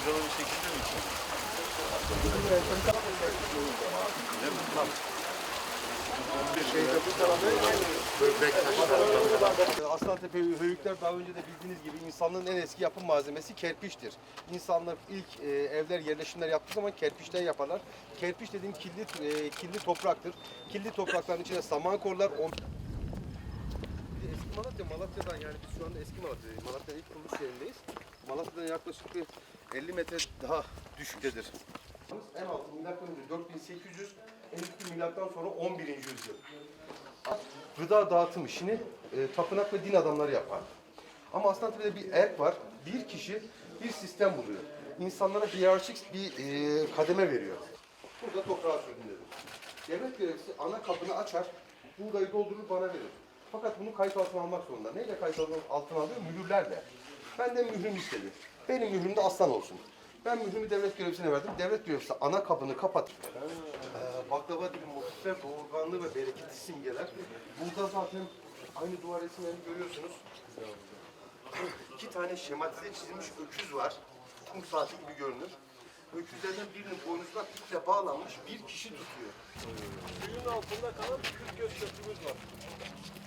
sakıncalı bir şekilde mi içiyorsunuz? Aslantepe höyükler daha önce de bildiğiniz gibi insanlığın en eski yapım malzemesi kerpiçtir. İnsanlar ilk e, evler yerleşimler yaptığı zaman kerpiçten yaparlar. Kerpiç dediğim killi, e, killi topraktır. Killi toprakların içine saman korlar. On... Eski Malatya, Malatya'dan yani biz şu anda eski Malatya, Malatya'nın ilk kuruluş yerindeyiz. Malatya'dan yaklaşık bir 50 metre daha düşüktedir. En altı milattan önce 4800, en üstü milattan sonra 11. yüzyıl gıda dağıtım işini e, tapınak ve din adamları yapar. Ama Aslantepe'de bir erk var. Bir kişi bir sistem buluyor. İnsanlara hiyerarşik bir e, kademe veriyor. Burada toprağa sürgündedir. Devlet görevlisi ana kapını açar, buğdayı doldurur bana verir. Fakat bunu kayıt altına almak zorunda. Neyle kayıt altına alıyor? Mühürlerle. Benden mührüm istedi. Benim mührüm de aslan olsun. Ben mührümü devlet görevlisine verdim. Devlet görevlisi ana kapını kapatıp ee, baklava gibi motifler, doğurganlığı ve bereketi simgeler. Burada zaten aynı duvar resimlerini görüyorsunuz. İki tane şematize çizilmiş öküz var. Kum saati gibi görünür. Öküzlerden birinin boynuzuna iple bağlanmış bir kişi tutuyor. Suyun altında kalan Kürt göz köprümüz var.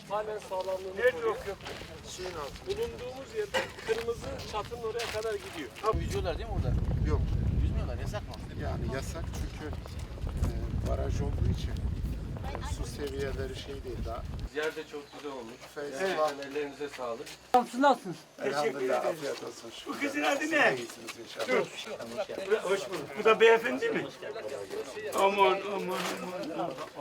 Halen sağlamlığını Nerede koruyor. o köprü? Suyun altında. Bulunduğumuz yerde kırmızı çatının oraya kadar gidiyor. Yüzüyorlar değil mi orada? Yok. Yüzmüyorlar yasak mı? Yani yasak çünkü e, baraj olduğu için su seviyeleri şey değil daha. Yer de çok güzel olmuş. Feyzullah. Ellerinize sağlık. Elhamdülillah afiyet olsun. Bu kızın adı ne? İyisiniz inşallah. Hoş bulduk. Bu da beyefendi mi? Aman aman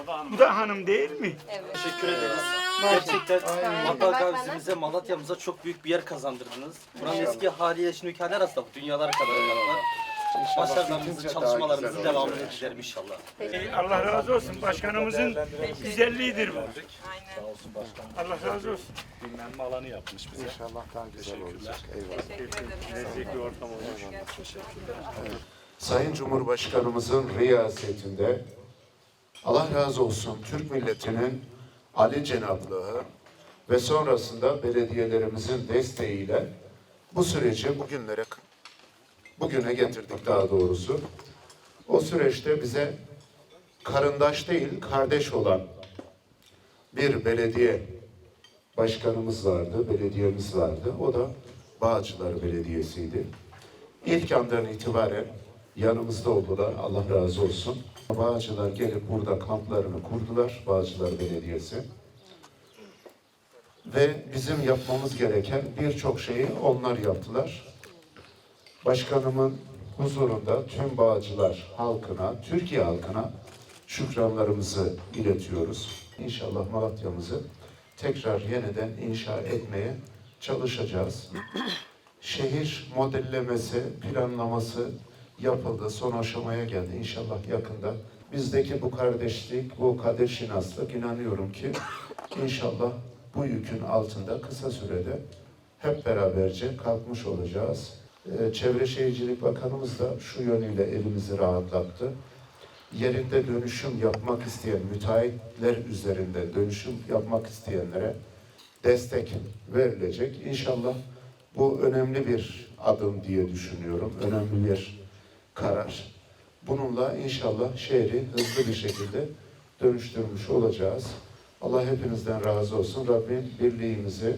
aman. Bu da hanım değil mi? Teşekkür ederiz. Gerçekten Mutlaka bize Malatya'mıza çok büyük bir yer kazandırdınız. Buranın eski haliyle şimdiki hali arasında dünyalar kadar çalışmalarınızın güzel devamını dilerim inşallah. Ee, Allah razı olsun. Başkanımızın güzelliğidir bu. Allah razı olsun. Dinlenme alanı yapmış bize. İnşallah daha güzel olacak. Eyvallah. Bir ortam olmuş. Sayın Cumhurbaşkanımızın riyasetinde Allah razı olsun Türk milletinin Ali Cenablığı ve sonrasında belediyelerimizin desteğiyle bu süreci bugünlere bugüne getirdik daha doğrusu. O süreçte bize karındaş değil kardeş olan bir belediye başkanımız vardı, belediyemiz vardı. O da Bağcılar Belediyesi'ydi. İlk andan itibaren yanımızda oldular. Allah razı olsun. Bağcılar gelip burada kamplarını kurdular. Bağcılar Belediyesi. Ve bizim yapmamız gereken birçok şeyi onlar yaptılar. Başkanımın huzurunda tüm Bağcılar halkına, Türkiye halkına şükranlarımızı iletiyoruz. İnşallah Malatya'mızı tekrar yeniden inşa etmeye çalışacağız şehir modellemesi, planlaması yapıldı. Son aşamaya geldi. İnşallah yakında bizdeki bu kardeşlik, bu kader inanıyorum ki inşallah bu yükün altında kısa sürede hep beraberce kalkmış olacağız. Ee, Çevre Şehircilik Bakanımız da şu yönüyle elimizi rahatlattı. Yerinde dönüşüm yapmak isteyen müteahhitler üzerinde dönüşüm yapmak isteyenlere destek verilecek. İnşallah bu önemli bir adım diye düşünüyorum. Önemli bir karar. Bununla inşallah şehri hızlı bir şekilde dönüştürmüş olacağız. Allah hepinizden razı olsun. Rabbim birliğimizi,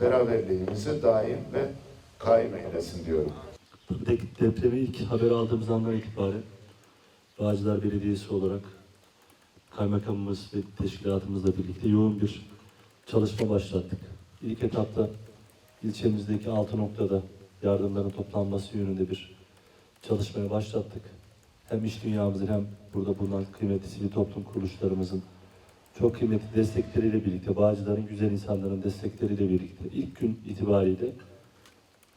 beraberliğimizi daim ve kaim eylesin diyorum. Depremi ilk haber aldığımız andan itibaren Bağcılar Belediyesi olarak kaymakamımız ve teşkilatımızla birlikte yoğun bir çalışma başlattık. İlk etapta ilçemizdeki altı noktada yardımların toplanması yönünde bir çalışmaya başlattık. Hem iş dünyamızın hem burada bulunan kıymetli sivil toplum kuruluşlarımızın çok kıymetli destekleriyle birlikte, Bağcılar'ın güzel insanların destekleriyle birlikte ilk gün itibariyle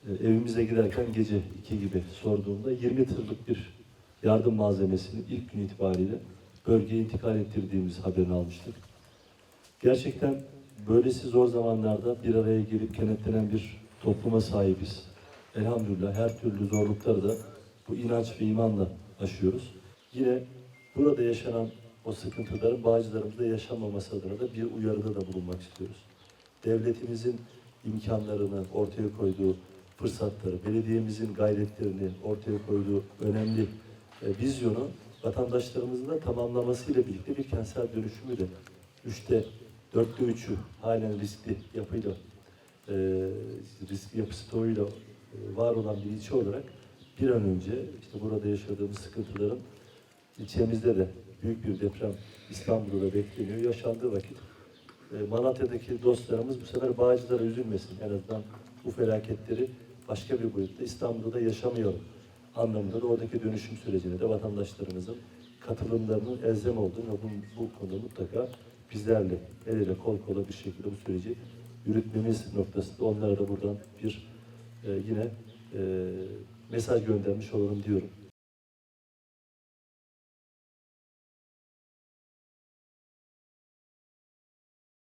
evimize giderken gece 2 gibi sorduğumda 20 tırlık bir yardım malzemesini ilk gün itibariyle bölgeye intikal ettirdiğimiz haberini almıştık. Gerçekten böylesi zor zamanlarda bir araya gelip kenetlenen bir topluma sahibiz. Elhamdülillah her türlü zorlukları da bu inanç ve imanla aşıyoruz. Yine burada yaşanan o sıkıntıların bağcılarımızda yaşanmaması adına da bir uyarıda da bulunmak istiyoruz. Devletimizin imkanlarını ortaya koyduğu fırsatları, belediyemizin gayretlerini ortaya koyduğu önemli e, vizyonu vatandaşlarımızın da tamamlamasıyla birlikte bir kentsel dönüşümü de üçte, dörtte üçü halen riskli yapıyla, e, riskli yapı stoğuyla e, var olan bir ilçe olarak bir an önce işte burada yaşadığımız sıkıntıların ilçemizde de büyük bir deprem İstanbul'da da bekleniyor. Yaşandığı vakit e, Malatya'daki dostlarımız bu sefer Bağcılar'a üzülmesin. En azından bu felaketleri başka bir boyutta İstanbul'da da yaşamayalım anlamında da oradaki dönüşüm sürecine de vatandaşlarımızın katılımlarının elzem olduğunu ve bu, bu konuda mutlaka bizlerle el ele kol kola bir şekilde bu süreci yürütmemiz noktasında onlara da buradan bir e, yine e, mesaj göndermiş olalım diyorum.